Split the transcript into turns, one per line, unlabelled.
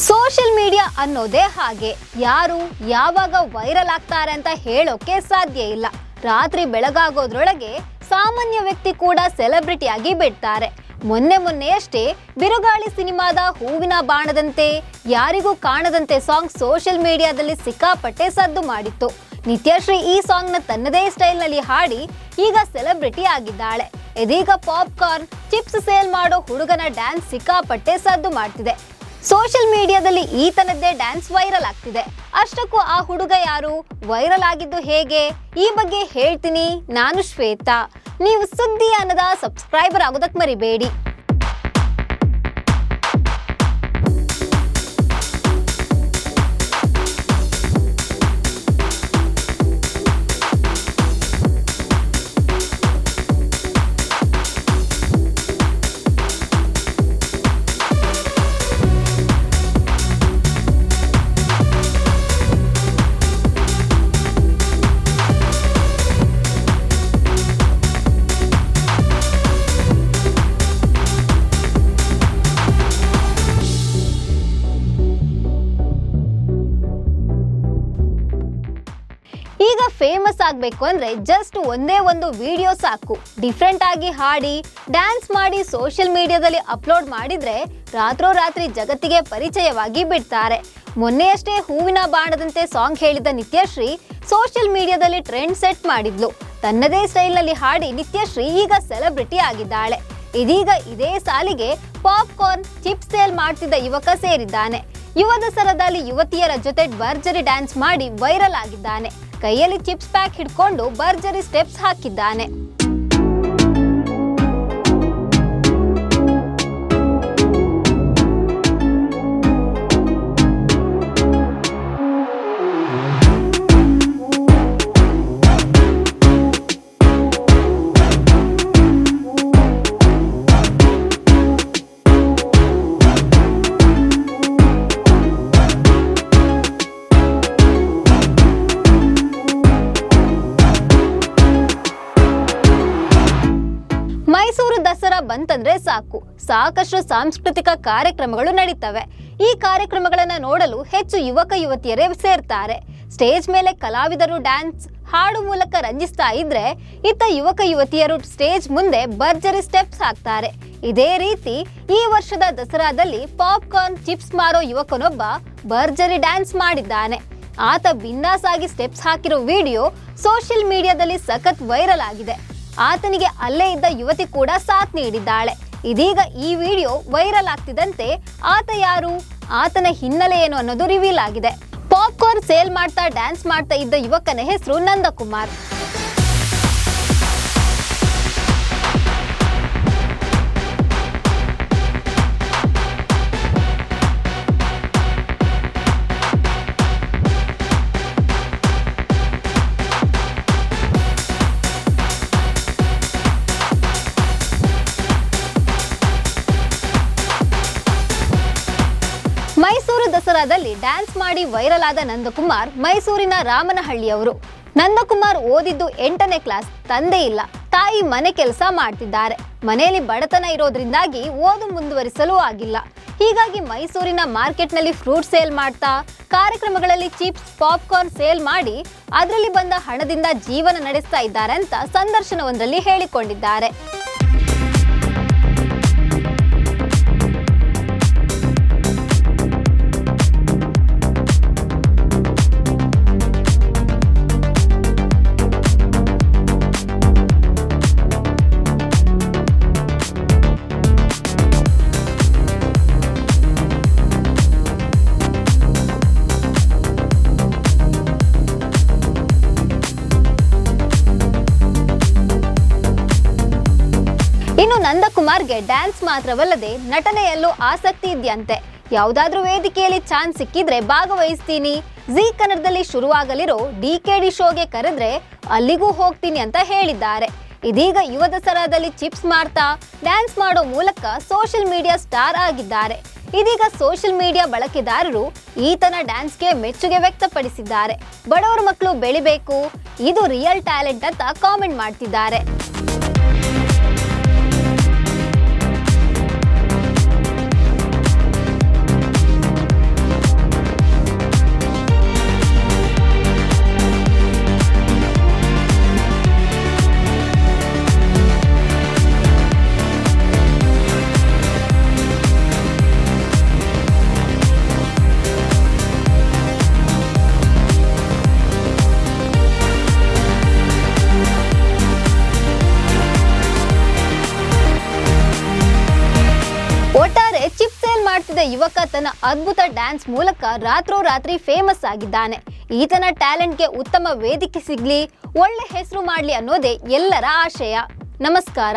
Social media ಅನ್ನೋದೇ ಹಾಗೆ. ಯಾರು ಯಾವಾಗ ವೈರಲ್ ಆಗ್ತಾರೆ ಅಂತ ಹೇಳೋಕೆ ಸಾಧ್ಯ ಇಲ್ಲ. ರಾತ್ರಿ ಬೆಳಗಾಗೋದ್ರೊಳಗೆ ಸಾಮಾನ್ಯ ವ್ಯಕ್ತಿ ಕೂಡ ಸೆಲೆಬ್ರಿಟಿಯಾಗಿ ಬಿಡ್ತಾರೆ. ಮೊನ್ನೆ ಮೊನ್ನೆಯಷ್ಟೇ ಬಿರುಗಾಳಿ ಸಿನಿಮಾದ ಹೂವಿನ ಬಾಣದಂತೆ, ಯಾರಿಗೂ ಕಾಣದಂತೆ ಸಾಂಗ್ ಸೋಷಿಯಲ್ ಮೀಡಿಯಾದಲ್ಲಿ ಸಿಕ್ಕಾಪಟ್ಟೆ ಸದ್ದು ಮಾಡಿತ್ತು. ನಿತ್ಯಶ್ರೀ ಈ ಸಾಂಗ್ನ ತನ್ನದೇ ಸ್ಟೈಲ್ನಲ್ಲಿ ಹಾಡಿ ಈಗ ಸೆಲೆಬ್ರಿಟಿ ಆಗಿದ್ದಾಳೆ. ಇದೀಗ ಪಾಪ್ಕಾರ್ನ್, ಚಿಪ್ಸ್ ಸೇಲ್ ಮಾಡೋ ಹುಡುಗನ ಡ್ಯಾನ್ಸ್ ಸಿಕ್ಕಾಪಟ್ಟೆ ಸದ್ದು ಮಾಡ್ತಿದೆ. ಸೋಷಿಯಲ್ ಮೀಡಿಯಾದಲ್ಲಿ ಈತನದ್ದೇ ಡ್ಯಾನ್ಸ್ ವೈರಲ್ ಆಗ್ತಿದೆ. ಅಷ್ಟಕ್ಕೂ ಆ ಹುಡುಗ ಯಾರು? ವೈರಲ್ ಆಗಿದ್ದು ಹೇಗೆ? ಈ ಬಗ್ಗೆ ಹೇಳ್ತೀನಿ ನಾನು ಶ್ವೇತಾ. ನೀವು ಸುದ್ದಿ ಅನ್ನದ ಸಬ್ಸ್ಕ್ರೈಬರ್ ಆಗೋದಕ್ಕೆ ಮರಿಬೇಡಿ. ಈಗ ಫೇಮಸ್ ಆಗಬೇಕು ಅಂದ್ರೆ ಜಸ್ಟ್ ಒಂದೇ ಒಂದು ವಿಡಿಯೋ ಸಾಕು. ಡಿಫ್ರೆಂಟ್ ಆಗಿ ಹಾಡಿ ಡ್ಯಾನ್ಸ್ ಮಾಡಿ ಸೋಷಿಯಲ್ ಮೀಡಿಯಾದಲ್ಲಿ ಅಪ್ಲೋಡ್ ಮಾಡಿದ್ರೆ ರಾತ್ರೋರಾತ್ರಿ ಜಗತ್ತಿಗೆ ಪರಿಚಯವಾಗಿ ಬಿಡ್ತಾರೆ. ಮೊನ್ನೆಯಷ್ಟೇ ಹೂವಿನ ಬಾಣದಂತೆ ಸಾಂಗ್ ಹೇಳಿದ ನಿತ್ಯಶ್ರೀ ಸೋಷಿಯಲ್ ಮೀಡಿಯಾದಲ್ಲಿ ಟ್ರೆಂಡ್ ಸೆಟ್ ಮಾಡಿದ್ಲು. ತನ್ನದೇ ಸ್ಟೈಲ್ನಲ್ಲಿ ಹಾಡಿ ನಿತ್ಯಶ್ರೀ ಈಗ ಸೆಲೆಬ್ರಿಟಿ ಆಗಿದ್ದಾಳೆ. ಇದೀಗ ಇದೇ ಸಾಲಿಗೆ ಪಾಪ್ಕಾರ್ನ್ ಚಿಪ್ಸ್ ಸೇಲ್ ಮಾಡ್ತಿದ್ದ ಯುವಕ ಸೇರಿದ್ದಾನೆ. ಯುವದಸರದಲ್ಲಿ ಯುವತಿಯರ ಜೊತೆ ಭರ್ಜರಿ ಡ್ಯಾನ್ಸ್ ಮಾಡಿ ವೈರಲ್ ಆಗಿದ್ದಾನೆ. ಕೈಯಲ್ಲಿ ಚಿಪ್ಸ್ ಪ್ಯಾಕ್ ಹಿಡ್ಕೊಂಡು ಭರ್ಜರಿ ಸ್ಟೆಪ್ಸ್ ಹಾಕಿದ್ದಾನೆ. ದಸರಾ ಬಂತಂದ್ರೆ ಸಾಕು. ಸಾಕಷ್ಟು ಸಾಂಸ್ಕೃತಿಕ ಕಾರ್ಯಕ್ರಮಗಳು ನಡೀತವೆ. ಈ ಕಾರ್ಯಕ್ರಮಗಳನ್ನ ನೋಡಲು ಹೆಚ್ಚು ಯುವಕ ಯುವತಿಯರೇ ಸೇರ್ತಾರೆ. ಸ್ಟೇಜ್ ಮೇಲೆ ಕಲಾವಿದರು ಡ್ಯಾನ್ಸ್, ಹಾಡು ಮೂಲಕ ರಂಜಿಸ್ತಾ ಇದ್ರೆ ಇತ್ತ ಯುವಕ ಯುವತಿಯರು ಸ್ಟೇಜ್ ಮುಂದೆ ಭರ್ಜರಿ ಸ್ಟೆಪ್ಸ್ ಹಾಕ್ತಾರೆ. ಇದೇ ರೀತಿ ಈ ವರ್ಷದ ದಸರಾದಲ್ಲಿ ಪಾಪ್ಕಾರ್ನ್ ಚಿಪ್ಸ್ ಮಾರೋ ಯುವಕನೊಬ್ಬ ಭರ್ಜರಿ ಡ್ಯಾನ್ಸ್ ಮಾಡಿದ್ದಾನೆ. ಆತ ಆಗಿ ಸ್ಟೆಪ್ಸ್ ಹಾಕಿರೋ ವಿಡಿಯೋ ಸೋಷಿಯಲ್ ಮೀಡಿಯಾದಲ್ಲಿ ಸಖತ್ ವೈರಲ್ ಆಗಿದೆ. ಆತನಿಗೆ ಅಲ್ಲೇ ಇದ್ದ ಯುವತಿ ಕೂಡ ಸಾಥ್ ನೀಡಿದ್ದಾಳೆ. ಇದೀಗ ಈ ವಿಡಿಯೋ ವೈರಲ್ ಆಗ್ತಿದ್ದಂತೆ ಆತ ಯಾರು? ಆತನ ಹಿನ್ನೆಲೆ ಏನು ಅನ್ನೋದು ರಿವೀಲ್ ಆಗಿದೆ. ಪಾಪ್ಕಾರ್ನ್ ಸೇಲ್ ಮಾಡ್ತಾ ಡ್ಯಾನ್ಸ್ ಮಾಡ್ತಾ ಇದ್ದ ಯುವಕನ ಹೆಸರು ನಂದಕುಮಾರ್. ಮೈಸೂರು ದಸರಾದಲ್ಲಿ ಡ್ಯಾನ್ಸ್ ಮಾಡಿ ವೈರಲ್ ಆದ ನಂದಕುಮಾರ್ ಮೈಸೂರಿನ ರಾಮನಹಳ್ಳಿಯವರು. ನಂದಕುಮಾರ್ ಓದಿದ್ದು ಎಂಟನೇ ಕ್ಲಾಸ್, ತಂದೆ ಇಲ್ಲ. ತಾಯಿ ಮನೆ ಕೆಲಸ ಮಾಡ್ತಿದ್ದಾರೆ. ಮನೆಯಲ್ಲಿ ಬಡತನ ಇರೋದ್ರಿಂದಾಗಿ ಓದು ಮುಂದುವರಿಸಲು ಆಗಿಲ್ಲ. ಹೀಗಾಗಿ ಮೈಸೂರಿನ ಮಾರ್ಕೆಟ್ನಲ್ಲಿ ಫ್ರೂಟ್ ಸೇಲ್ ಮಾಡ್ತಾ, ಕಾರ್ಯಕ್ರಮಗಳಲ್ಲಿ ಚಿಪ್ಸ್, ಪಾಪ್ಕಾರ್ನ್ ಸೇಲ್ ಮಾಡಿ ಅದರಲ್ಲಿ ಬಂದ ಹಣದಿಂದ ಜೀವನ ನಡೆಸ್ತಾ ಇದ್ದಾರೆ ಅಂತ ಸಂದರ್ಶನವೊಂದರಲ್ಲಿ ಹೇಳಿಕೊಂಡಿದ್ದಾರೆ. ಇನ್ನು ನಂದಕುಮಾರ್ಗೆ ಡ್ಯಾನ್ಸ್ ಮಾತ್ರವಲ್ಲದೆ ನಟನೆಯಲ್ಲೂ ಆಸಕ್ತಿ ಇದೆಯಂತೆ. ಯಾವುದಾದ್ರೂ ವೇದಿಕೆಯಲ್ಲಿ ಚಾನ್ಸ್ ಸಿಕ್ಕಿದ್ರೆ ಭಾಗವಹಿಸ್ತೀನಿ. ಜಿ ಕನ್ನಡದಲ್ಲಿ ಶುರುವಾಗಲಿರೋ ಡಿ ಕೆ ಡಿ ಶೋಗೆ ಕರೆದ್ರೆ ಅಲ್ಲಿಗೂ ಹೋಗ್ತೀನಿ ಅಂತ ಹೇಳಿದ್ದಾರೆ. ಇದೀಗ ಯುವ ದಸರಾದಲ್ಲಿ ಚಿಪ್ಸ್ ಮಾಡ್ತಾ ಡ್ಯಾನ್ಸ್ ಮಾಡೋ ಮೂಲಕ ಸೋಷಿಯಲ್ ಮೀಡಿಯಾ ಸ್ಟಾರ್ ಆಗಿದ್ದಾರೆ. ಇದೀಗ ಸೋಷಿಯಲ್ ಮೀಡಿಯಾ ಬಳಕೆದಾರರು ಈತನ ಡ್ಯಾನ್ಸ್ಗೆ ಮೆಚ್ಚುಗೆ ವ್ಯಕ್ತಪಡಿಸಿದ್ದಾರೆ. ಬಡವರ ಮಕ್ಕಳು ಬೆಳಿಬೇಕು. ಇದು ರಿಯಲ್ ಟ್ಯಾಲೆಂಟ್ ಅಂತ ಕಾಮೆಂಟ್ ಮಾಡ್ತಿದ್ದಾರೆ. ಯುವಕ ತನ್ನ ಅದ್ಭುತ ಡ್ಯಾನ್ಸ್ ಮೂಲಕ ರಾತ್ರೋರಾತ್ರಿ ಫೇಮಸ್ ಆಗಿದ್ದಾನೆ. ಈತನ ಟ್ಯಾಲೆಂಟ್ಗೆ ಉತ್ತಮ ವೇದಿಕೆ ಸಿಗ್ಲಿ, ಒಳ್ಳೆ ಹೆಸರು ಮಾಡ್ಲಿ ಅನ್ನೋದೇ ಎಲ್ಲರ ಆಶಯ. ನಮಸ್ಕಾರ.